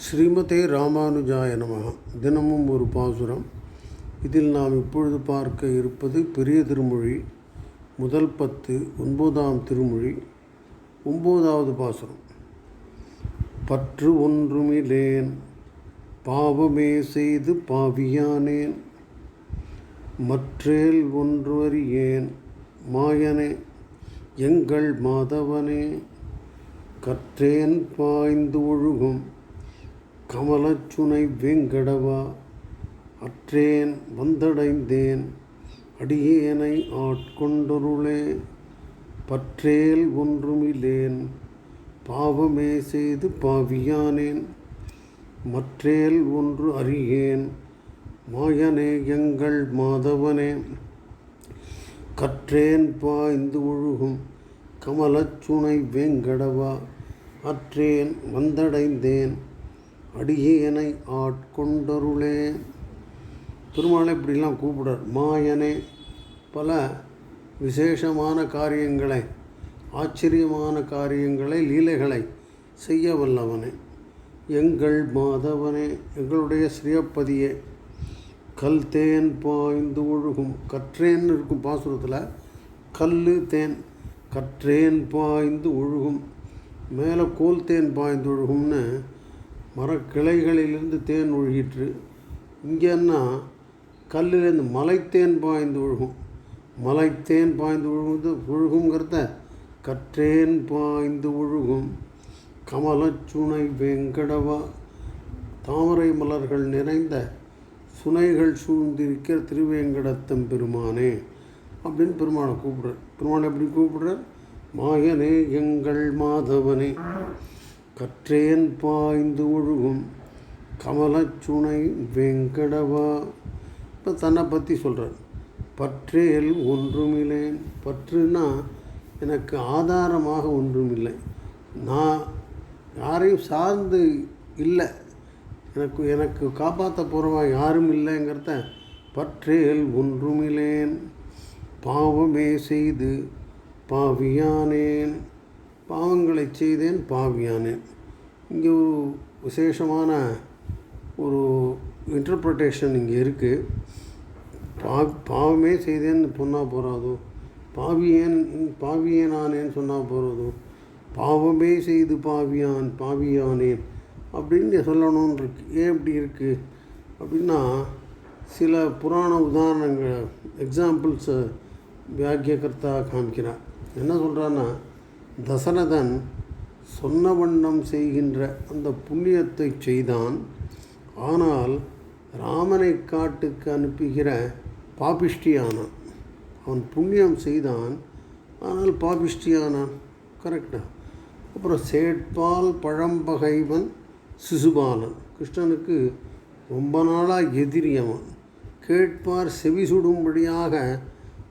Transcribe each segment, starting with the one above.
ஸ்ரீமதே ராமானுஜாய நமः தினமும் ஒரு பாசுரம். இதில் நாம் இப்பொழுது பார்க்க இருப்பது பெரிய திருமொழி முதல் பத்து ஒன்பதாம் திருமொழி ஒம்போதாவது பாசுரம். பற்று ஒன்றுமிலேன் பாவமே செய்து பாவியானேன். மற்றேல் ஒன்றுவரியேன் மாயனே எங்கள் மாதவனே. கற்றேன் பாய்ந்து ஒழுகும் கமலச்சுனை வேங்கடவா அற்றேன் வந்தடைந்தேன் அடியேனை ஆட்கொண்டொருளே பற்றேல் ஒன்றுமில்லேன் பாவமே செய்து பாவியானேன் மற்றேல் ஒன்று அறியேன் மாயனே எங்கள் மாதவனே. கற்றேன் பாய்ந்து ஒழுகும் கமலச்சுனை வேங்கடவா அற்றேன் வந்தடைந்தேன் அடியேனை ஆட்கொண்டருளே. பெருமாளை இப்படிலாம் கூப்பிடார் மாயனே பல விசேஷமான காரியங்களை ஆச்சரியமான காரியங்களை லீலைகளை செய்ய வல்லவனே. எங்கள் மாதவனே எங்களுடைய ஸ்ரீயப்பதியே கல் தேன் பாய்ந்து ஒழுகும். கற்றேன் இருக்கும் பாசுரத்தில் கல் தேன் கற்றேன் பாய்ந்து ஒழுகும். மேலே கோல் தேன் பாய்ந்து ஒழுகும்னு மரக்கிளைகளிலிருந்து தேன் ஒழுகிற்று இங்கேன்னா கல்லிலேருந்து மலைத்தேன் பாய்ந்து ஒழுகும் மலைத்தேன் பாய்ந்து ஒழுகுது ஒழுகுங்கிறத கற்றேன் பாய்ந்து ஒழுகும் கமலச்சுனை வெங்கடவா. தாமரை மலர்கள் நிறைந்த சுனைகள் சூழ்ந்திருக்கிற திருவேங்கடத்தம் பெருமானே அப்படின்னு பெருமானை கூப்பிடுறார். பெருமானை எப்படி கூப்பிடுறார்? மாயனே எங்கள் மாதவனே. கற்றேன் பாய்ந்து ஒழுகும். கமலச்சுனை வெங்கடவா? இப்போ தன்னை பற்றி சொல்கிறார் பற்றேல் ஒன்றுமில்லேன் பற்றுனா எனக்கு ஆதாரமாக ஒன்றுமில்லை. நான் யாரையும் சார்ந்து இல்லை. எனக்கு எனக்கு காப்பாற்ற போகிறவா யாரும் இல்லைங்கிறத பற்றேல் ஒன்றுமில்லேன். பாவமே செய்து பாவியானேன். பாவங்களை செய்தேன் பாவியானேன். இங்கே ஒரு விசேஷமான ஒரு இன்டர்ப்ரிட்டேஷன் இங்கே இருக்குது பா பாவமே செய்தேன்னு சொன்னால் போகாதோ பாவியேன் பாவியேனானேன்னு சொன்னால் போகிறதோ பாவமே செய்து பாவியான் பாவியானேன் அப்படின்னு சொல்லணும்னு இருக்கு ஏன் இப்படி இருக்குது அப்படின்னா சில புராண உதாரணங்கள் எக்ஸாம்பிள்ஸை வியாக்கியகர்த்தா காமிக்கிறார். என்ன சொல்கிறான்னா தசரதன் சொன்ன வண்ணம் செய்கின்ற அந்த புண்ணியத்தை செய்தான். ஆனால் ராமனை காட்டுக்கு அனுப்புகிற பாபிஷ்டியானான் அவன் புண்ணியம் செய்தான். ஆனால் பாபிஷ்டியானான் கரெக்டா. அப்புறம் சேட்பால் பழம்பகைவன் சிசுபாலன். கிருஷ்ணனுக்கு ரொம்ப நாளாக எதிரி அவன் கேட்பார் செவி சுடும்படியாக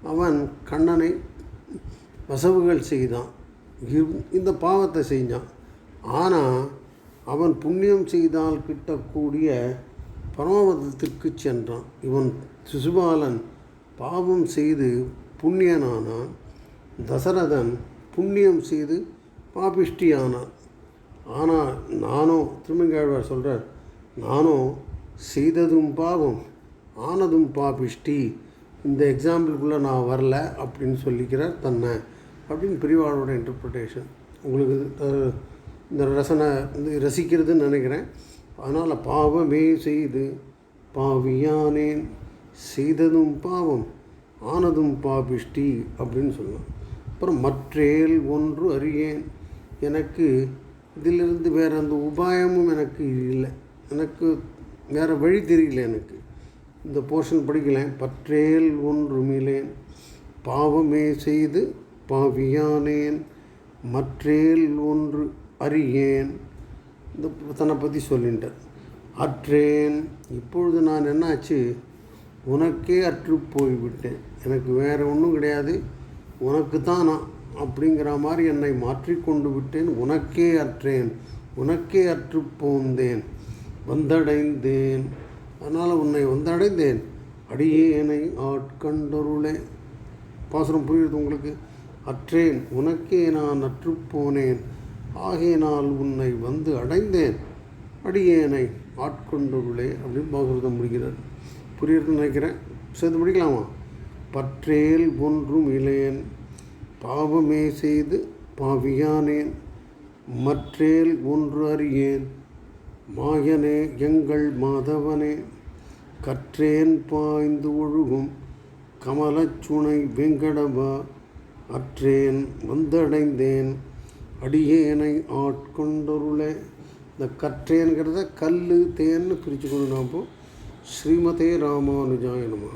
அவன் கண்ணனை வசவுகள் செய்தான். இந்த பாவத்தை செஞ்சான். ஆனால் அவன் புண்ணியம் செய்தால் கிட்டக்கூடிய பரமபதத்திற்கு சென்றான். இவன் சிசுபாலன் பாவம் செய்து புண்ணியனானான். தசரதன் புண்ணியம் செய்து பாபிஷ்டியானான் ஆனால் நானும் திருமங்காழ்வார் சொல்கிறார் நானும் செய்ததும் பாவம் ஆனதும் பாபிஷ்டி இந்த எக்ஸாம்பிளுக்குள்ளே நான் வரல அப்படின்னு சொல்லிக்கிறார் தன்னை. அப்படின்னு பிரிவாளோட இன்டர்பிரிட்டேஷன் உங்களுக்கு இந்த ரசனை வந்து ரசிக்கிறதுன்னு நினைக்கிறேன். அதனால் பாவமே செய்து பாவியானேன். செய்ததும் பாவம் ஆனதும் பாபிஷ்டி அப்படின்னு சொல்லலாம். அப்புறம் மற்றேல் ஒன்று அறியேன். எனக்கு இதிலிருந்து வேறு அந்த உபாயமும் எனக்கு இல்லை. எனக்கு வேறு வழி தெரியல எனக்கு. இந்த போர்ஷன் படிக்கலேன் பற்றேல் ஒன்றுமிலேன் பாவமே செய்து பாவியானேன் மற்றேல் ஒன்று அறியேன். இந்த தன்னை பற்றி சொல்லிட்டார். அற்றேன் இப்பொழுது நான் என்னாச்சு? உனக்கே அற்று போய்விட்டேன். எனக்கு வேறு ஒன்றும் கிடையாது. உனக்கு தான் நான் அப்படிங்கிற மாதிரி என்னை மாற்றிக்கொண்டு விட்டேன். உனக்கே அற்றேன் உனக்கே அற்று போந்தேன். வந்தடைந்தேன். அதனால் உன்னை வந்தடைந்தேன். அடியேனை ஆட்கண்டருளே. பாசுரம் புரியுது உங்களுக்கு? அற்றேன் உனக்கே நான் அற்றுப்போனேன் ஆகையினால் உன்னை வந்து அடைந்தேன். அடியேனை ஆட்கொண்டுள்ளே அப்படின்னு பாகவதம் முடிக்கிறார். புரியுறதுன்னு நினைக்கிறேன். சேர்த்து முடிக்கலாமா பற்றேல் ஒன்றும் இளையன் பாவமே செய்து பாவியானேன். மற்றேல் ஒன்று அறியேன். மாயனே எங்கள் மாதவனே கற்றேன் பாய்ந்து ஒழுகும். கமலச்சுனை வெங்கடவா அற்றேன் வந்தடைந்தேன். அடியேனை ஆட்கொண்டருளே. இந்த கற்றேன்கிறத கல் தேன்னு கொண்டு நாம் ஸ்ரீமதே ராமானுஜாய நமः